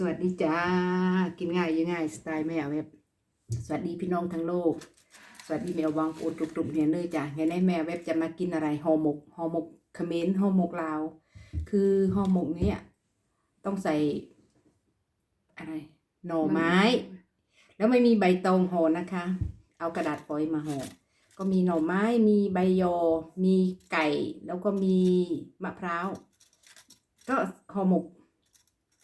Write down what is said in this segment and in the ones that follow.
สวัสดีจ้า กินง่ายยังง่ายสไตล์แม่เว็บ สวัสดีพี่น้องทั้งโลก สวัสดีแมววางปูตุ่มๆเนี่ยเนยจ้ะเนี่ยแม่เว็บจะมากินอะไรห่อหมกห่อหมกเขมรห่อหมกลาว คือห่อหมกเนี้ยต้องใส่ อะไร หน่อไม้ แล้วไม่มีใบตองห่อนะคะ เอากระดาษฟอยล์มาห่อก็มีหน่อไม้มีใบยอ มีไก่ แล้วก็มีมะพร้าว ก็ห่อหมก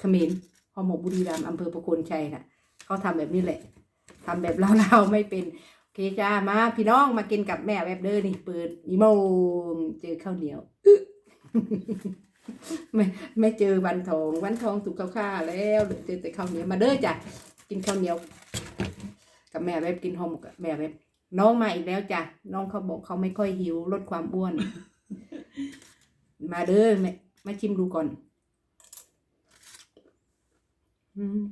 เขมร ห่อหมกบุรีรัมย์อำเภอประโคนชัยน่ะเขาทำแบบนี้แหละทำแบบเราๆไม่เป็นโอเคจ้ามาพี่น้องมากินกับแม่แบบเด้อนี่เปิดอีโมงเจอข้าวเหนียวอึ๊ะไม่ไม่เจอวันทองวันทองถูกข้าวค่าแล้วเหลือเจอแต่ข้าวเหนียวมาเด้อจ้ะกินข้าวเหนียว กับแม่แบบกินห่อหมกกับแม่แบบน้องมาอีกแล้วจ้ะน้องเขาบอกเขาไม่ค่อยหิวลดความอ้วน มาเด้อแม่มาชิมดูก่อนอื ม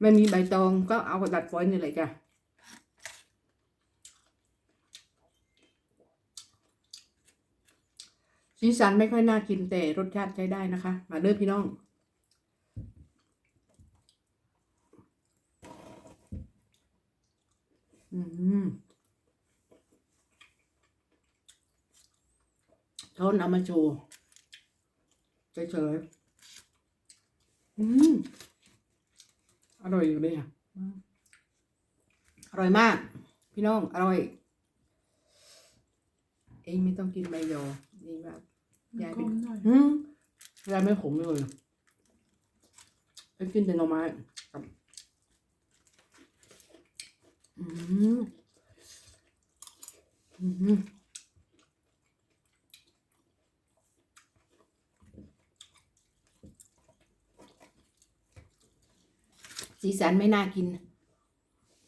ไม่มีใบตองก็เอากระดาษฟอยนี่เลยจ้ะสีสันไม่ค่อยน่ากินแต่รสชาติใช้ได้นะคะ มาเด้อพี่น้อง อืม ทนเอามาโชว์เฉยๆอืม อร่อยอยู่เลยอะอืมอร่อยมาก พี่น้อง อร่อย เองไม่ต้องกินใบยอนี่แบบยายกเป็นลมหน่อยอืมยายไม่ขมเลยเองกินแต่หน่อไม้กับอืมอืม สีสันไม่น่ากิน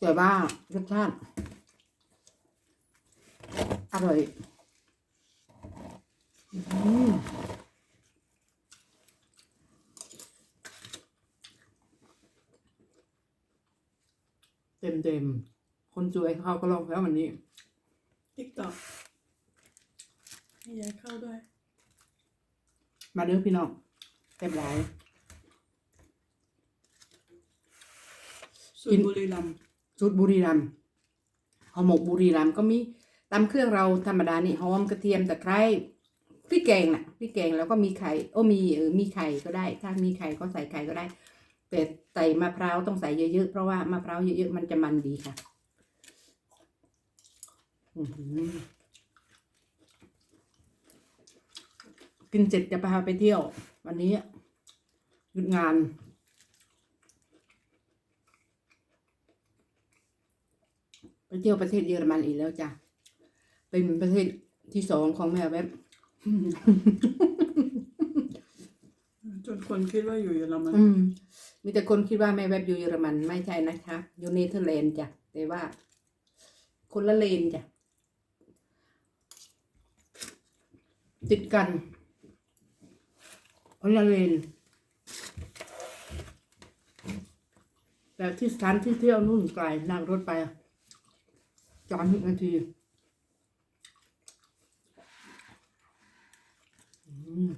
แต่ว่ารสชาติอร่อยอืมเต็มเต็มๆคนสวยเขาก็ลองแล้ววันนี้ติ๊กต็อกให้ยายเข้าด้วย มาเด้อพี่น้องเต็มหลาย สูตรบุรีรัมย์ชุดบุรีรัมย์ห่อหมกบุรีรัมย์ก็มีตำเครื่องเราธรรมดานี่หอมกระเทียมตะไคร้พริกแกงน่ะพริกแกงแล้วก็มีไข่โอ้มีเออมีไข่ก็ได้ ถ้ามีไข่ก็ใส่ไข่ก็ได้ แต่ใส่มะพร้าวต้องใส่เยอะๆเพราะว่ามะพร้าวเยอะๆมันจะมันดีค่ะอือหือกินเสร็จจะพาไปเที่ยว วันนี้หยุดงาน ไปเที่ยวประเทศเยอรมันอีกแล้วจ้ะ เป็นประเทศที่สองของแม่แวบจนคนคิดว่าอยู่เยอรมันอืม มีแต่คนคิดว่าแม่แวบอยู่เยอรมันไม่ใช่นะคะอยู่เนเธอร์แลนด์จ้ะ แต่ว่า คนละเลนจ้ะ ติดกันคนละเลนแต่ที่สถานที่เที่ยวนู่นไกลนั่งรถไป จอดหนึ่งนาทีอืม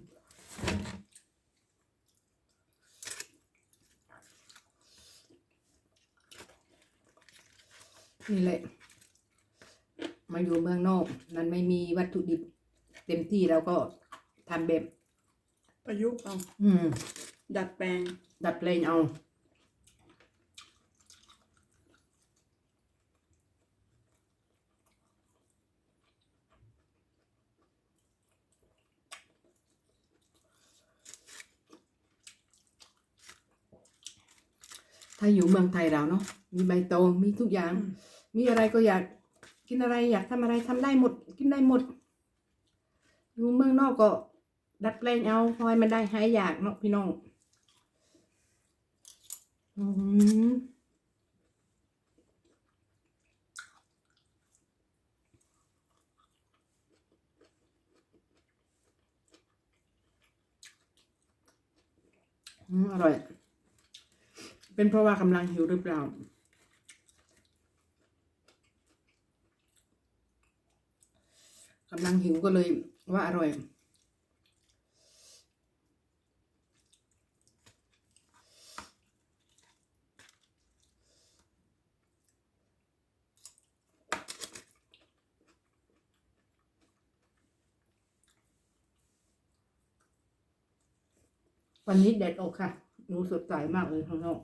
นี่แหละ มาอยู่เมืองนอกมันไม่มีวัตถุดิบ เต็มที่แล้วก็ทำแบบ ประยุกต์เอา อืม ดัดแปลง ดัดแปลงเอา ถ้าอยู่เมืองไทยเราเนาะมีใบตองมีทุกอย่างอืมมีอะไรก็อยากกินอะไรอยากทำอะไรทำได้หมด กินได้หมด อยู่เมืองนอกก็ ดัดแปลงเอาพอยมันได้หายอยากเนาะพี่น้องอืมอืมอร่อย เป็นเพราะว่ากำลังหิวหรือเปล่า กำลังหิวก็เลยว่าอร่อย วันนี้แดดออกค่ะ ดูสดใสมากเลยข้างนอก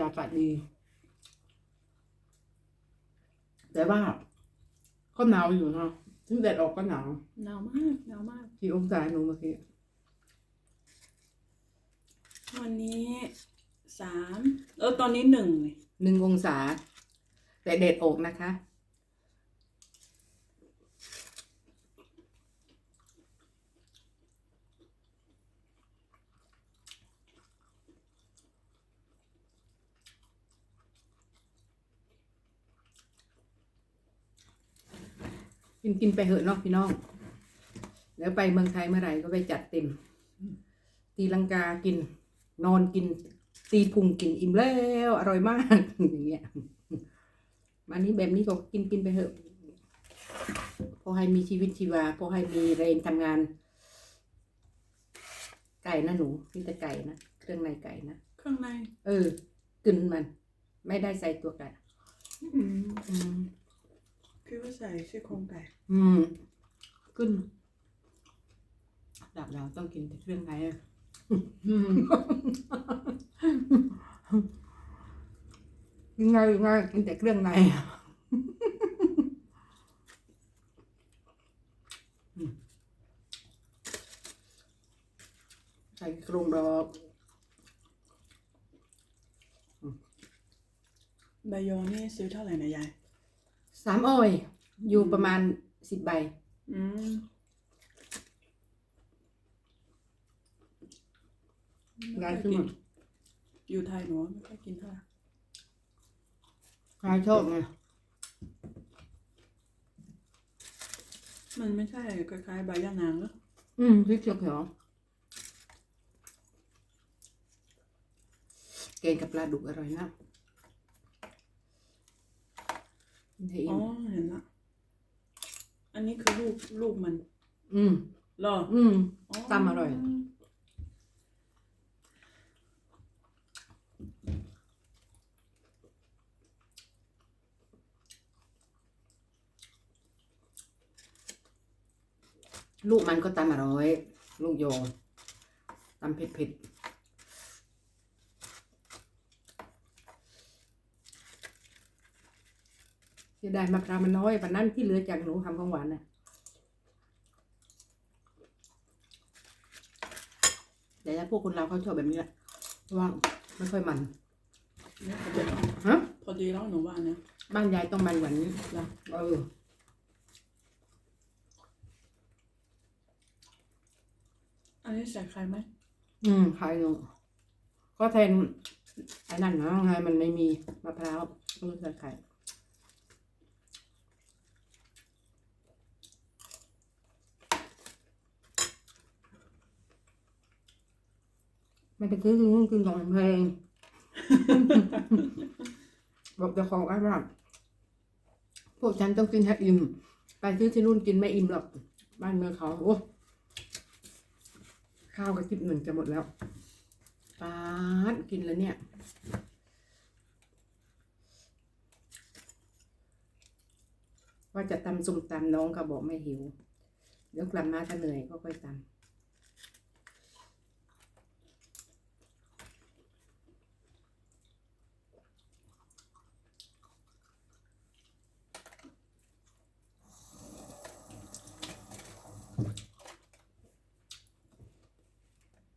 ยากาศดี แต่ว่าก็หนาวอยู่เนาะถึงแดดออกก็หนาว หนาวมากหนาวมาก กี่องศาหนูเมื่อกี้ วันนี้สามเออตอนนี้หนึ่งนี่หนึ่งองศา แต่แดดออกนะคะ กินกินไปเหอะเนาะพี่น้อง แล้วไปเมืองไทยเมื่อไหร่ก็ไปจัดเต็ม ตีลังกากิน นอนกิน ตีพุงกินอิ่มแล้ว อร่อยมาก อย่างเงี้ยมานี้แบบนี้ก็กินกินไปเถอะ พอให้มีชีวิตชีวา พอให้มีแรงทำงาน ไก่นะหนูนี่แต่ไก่นะ เครื่องในไก่นะ เครื่องใน เออกึนมัน ไม่ได้ใส่ตัวไก่ อืมอืมคือว่าใส่ซี่โครงไก่อืมกึนดับเราต้องกินแต่เครื่องในอะอืมยังไงยังไงกินแต่เครื่องในอืมใส่กรงดอกใบโยนี่ซื้อเท่าไหร่นะยาย สามอ้อยอยู่ประมาณสิบใบ อืมยายซื้อมาอยู่ไทยหนูไม่ค่อยกินเท่าไหร่ใครชอบไงมันไม่ใช่คล้ายๆใบย่านางเหรออืมพริกเขียวเขียวแกงกับปลาดุกอร่อยนะ กินให้อิ่อ๋อมเห็นละอันนี้คือลูกลูกมันอืม เหรออืม ตำอร่อย ลูกมันก็ตำอร่อย ลูกโยตำเผ็ดเผ็ด เสียดายมะพร้าวมันน้อยวันนั้นที่เหลือจากหนูทำของหวานน่ะแต่ถ้าพวกคนเราเขาชอบแบบนี้แหละเพราะว่าไม่ค่อยมันเนี่ยพอดีแล้วฮะพอดีแล้วหนูว่านะบ้านยายต้องมันกว่านี้นะเอออันนี้ใส่ไข่ไหมอืมขายหนูก็แทนไอ้นั่นนะไงมันไม่มีมะพร้าวก็เลยใส่ไข่ ไม่ไปซื้อกินกินของเพลง บอกเจ้าของว่าพวกฉันต้องกินให้อิ่ม ไปซื้อที่นู่นกินไม่อิ่มหรอก บ้านเมืองเขาโอ้ข้าวกระติบหนึ่งจะหมดแล้วปาดกินแล้วเนี่ย ว่าจะตำส้มตำน้องก็บอกไม่หิว เดี๋ยวกลับมาถ้าเหนื่อยก็ค่อยตำ